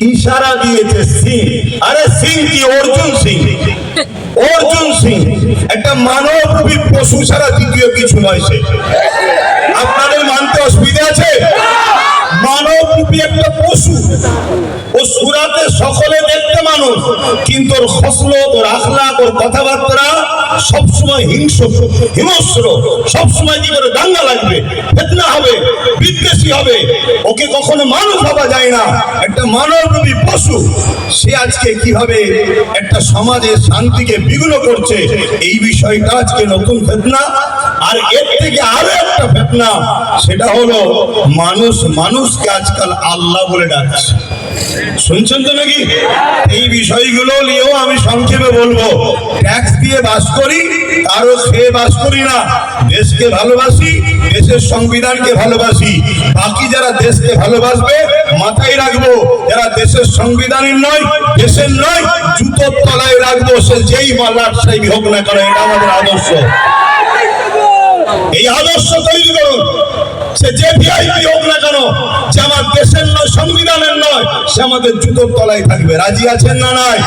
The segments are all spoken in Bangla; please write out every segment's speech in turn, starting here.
ইশারা দিয়েছে সিং। আরে সিং কি? অর্জুন সিং। অর্জুন সিং। একটা মানব পশু ছাড়া দ্বিতীয় কিছু নয় সে। আপনাদের মানতে অসুবিধা আছে? মানব একটা পশু। সুরাতে সকলে দেখতে মানুষ, কিন্তু খসলত, ওর আখলাক, ওর কথাবার্তা সবসময় হিংস্র হিংস্র। সবসময় কি করে দাঙ্গা লাগবে, ফেতনা হবে, বিদ্বেষী হবে। ওকে কখনো মানুষ ভাবা যায় না। একটা মানবরূপী পশু, সে আজকে কীভাবে একটা সমাজের শান্তিকে বিঘ্ন করছে, এই বিষয়টা আজকে নতুন ফেতনা। আর এর থেকে আরও একটা ফেতনা, সেটা হলো মানুষ মানুষকে আজকাল আল্লাহ বলে ডাকছে। শুনছেন তো নাকি? এই বিষয়গুলো নিয়েও আমি সংক্ষেপে বলব। ট্যাক্স দিয়ে বাস করি, কারও খেয়ে বাস করি না। দেশকে ভালোবাসি, দেশের সংবিধানকে ভালোবাসি। বাকি যারা দেশকে ভালোবাসবে, মাথায় রাখব, যারা দেশের সংবিধানের নয়, দেশের নয়, জুতোর তলায় রাখব, সে যেই মাল্লার সেই হোক না কেন, এটা আমাদের আদর্শ। এই আদর্শ তৈরি করুন। সে যে ভিআইপি হোক না কেন যে আমার দেশের নয়, সংবিধানের নয়, সে আমাদের জুতোর তলায় থাকবে। রাজি আছেন না নাই?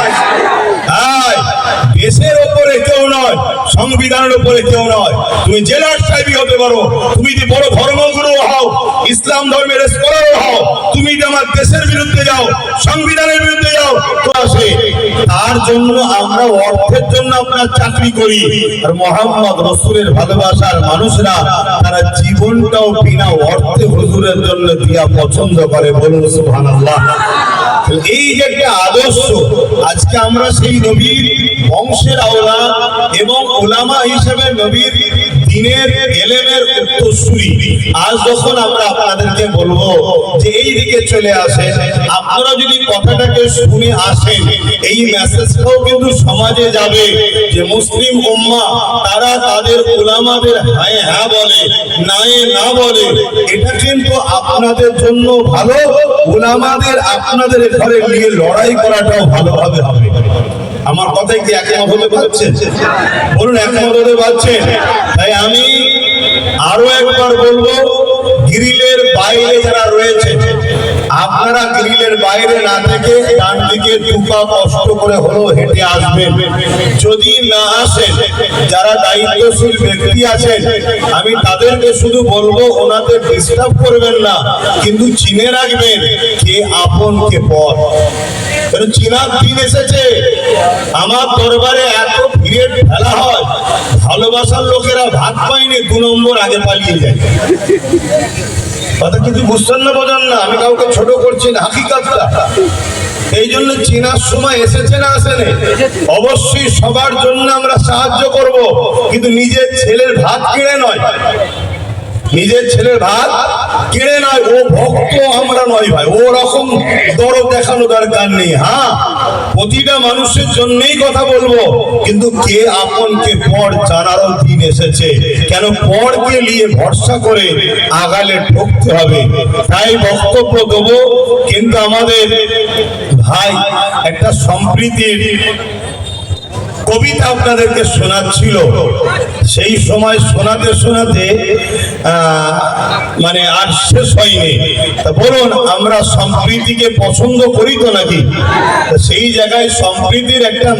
হ্যাঁ দেশের ওপরে কেউ নয়, সংবিধানের উপরে কেউ নয়। তুমি জেলার সাহেবই হতে পারো। তুমি যদি বড় ধর্মগুরু হও, ইসলাম ধর্মের স্কলারও হও, তুমি আমার দেশের বিরুদ্ধে যাও, সংবিধানের বিরুদ্ধে যাও, তো আসে। তার জন্য আমরা অর্থের জন্য আপনার চাকরি করি। আর মোহাম্মদ রসুলের ভালোবাসার মানুষরা তারা জীবনটাও বিনা অর্থে হুজুরের জন্য দিয়া পছন্দ করে বলুন সুহান এই যে একটা আদর্শ, আজকে আমরা সেই নবীর বংশের আওলা এবং ওলামা হিসেবে নবীর দিনের এলেমের উত্তরসূরি। আজ যখন আমরা আপনাদেরকে বলব যে এই দিকে চলে আসে আপনারা যদি কথাটাকে শুনে আসেন, এই মেসেজটাও কিন্তু সমাজে যাবে যে মুসলিম উম্মা, তারা তাদের ওলামাদের হ্যাঁ হ্যাঁ বলে নাই না বলে। এটা কিন্তু আপনাদের জন্য ভালো, ওলামাদের আপনাদের ঘরে নিয়ে লড়াই করাটাও ভালোভাবে হবে। আমার কথাই কি একমত হতে পারছেন বলুন একমত হতে পারছেন তাই আমি আরও একবার বলব, গ্রিলের বাইরে যারা রয়েছে, আপনারা গ্রিলের বাইরে না থেকে ডান দিকে দুপা কষ্ট করে হলো হেঁটে আসবেন। যদি না আসেন, যারা দায়িত্বশীল ব্যক্তি আছেন, আমি তাদেরকে শুধু বলব ওনাদের ডিস্টার্ব করবেন না, কিন্তু চিনে রাখবেন কে আপন, কে কারণ চিনার দিন এসেছে। আমার দরবারে এত ভিড়ে ফেলা হয়, ভালোবাসার লোকেরা ভাত পায়নি, দু নম্বর আগে পালিয়ে যায়। কথা কিছু বুঝছেন না, বোঝান না, আমি কাউকে ছোট করছি না, হাকিকাতটা। এই জন্য চেনার সময় এসেছে না আসেনি? অবশ্যই সবার জন্য আমরা সাহায্য করব, কিন্তু নিজের ছেলের ভাত কিনে নয়। নিজের ছেলের ভাত কিনে নয়। ও ভক্ত, আমরা নয় ভাই। ও রকম দরদ দেখানো দরকার নেই। হ্যাঁ প্রতিটা মানুষের জন্যই কথা বলব। কিন্তু কে আপন, কে পর জানারও দিন এসেছে। কেন পরকে নিয়ে ভরসা করে আগালে ঠকতে হবে? তাই বক্তব্য দেবো। কিন্তু আমাদের ভাই, একটা সম্প্রীতির কবিতা আপনাদেরকে শোনাচ্ছিল। সেই সময় শোনাতে শোনাতে মানে আর শেষ হয়নি। তা বলুন, আমরা সম্প্রীতিকে পছন্দ করি তো নাকি? সেই জায়গায় সম্প্রীতির একটা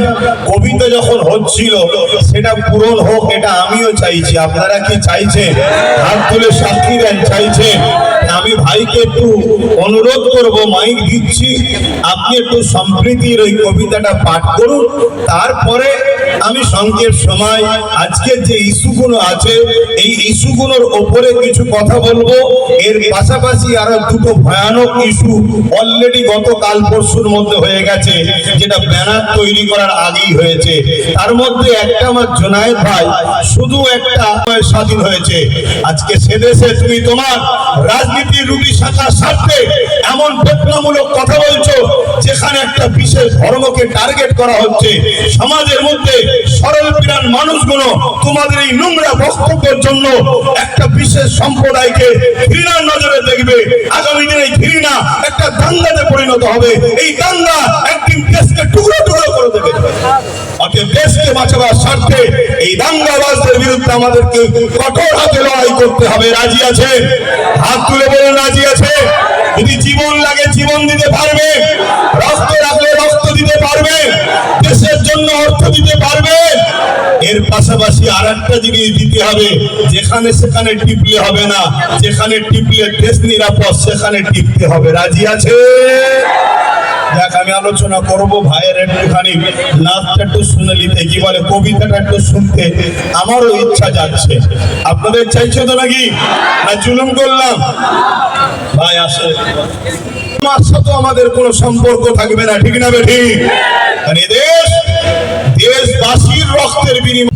কবিতা যখন হচ্ছিল, সেটা পূরণ হোক, এটা আমিও চাইছি। আপনারা কি চাইছেন? হাত তুলে সাক্ষী দেন, চাইছেন? আমি ভাইকে একটু অনুরোধ করব, মাইক দিচ্ছি। আপনি একটু সম্প্রীতির ওই কবিতাটা পাঠ করুন। তারপরে আমি সংকের সময় আজকের যে ইস্যুগুলো আছে, এই ইস্যুগুলোর ওপরে কিছু কথা বলব। এর পাশাপাশি আরও দুটো ভয়ানক ইস্যু অলরেডি গত কাল পরশুর মধ্যে হয়ে গেছে, যেটা ব্যানার তৈরি করার আগেই হয়েছে। তার মধ্যে একটা আমার জোনায়েদ ভাই, শুধু একটা স্বাধীন হয়েছে। আজকে সে দেশে তুমি তোমার রাজনীতির রুটি শাখার স্বার্থে এমন বেদনামূলক কথা বলছো, যেখানে একটা বিশেষ ধর্মকে টার্গেট করা হচ্ছে। সমাজের মধ্যে সরল প্রাণ মানুষগুলো তোমাদের এই নোংরা বক্তব্যের জন্য একটা বিশেষ সম্প্রদায়কে ঘৃণার নজরে দেখবে। আগামী দিনে ঘৃণা একটা দাঙ্গাতে পরিণত হবে। এই দাঙ্গা একদিন দেশকে টুকরো টুকরো করে দেবে। অতএব দেশকে বাঁচাবার স্বার্থে এই দাঙ্গাবাজদের বিরুদ্ধে আমাদেরকে কঠোর হাতে লড়াই করতে হবে। রাজি আছে হাত তুলে বলুন, রাজি আছে? যদি জীবন লাগে, জীবন দিতে পারবে। রক্ত রাখলে রক্ত দিতে পারবে। দেশের জন্য অর্থ দিতে পারবে। এর পাশাপাশি আর একটা জিনিস দিতে হবে, যেখানে সেখানে টিপলে হবে না। যেখানে টিপলে দেশ নিরাপদ, সেখানে টিপতে হবে। রাজি আছে? দেখ, আমি আলোচনা করব ভাইয়ের একটুখানি। নাচটা একটু শুনে নিতে, কি বলে, কবিতাটা একটু শুনতে। আমারও ইচ্ছা যাচ্ছে। আপনাদের চাইছে তো নাকি? না জুলুম করলাম। সাথে আমাদের কোনো সম্পর্ক থাকবে না ঠিক না বেঠিক দেশবাসীর রক্তের বিনিময়ে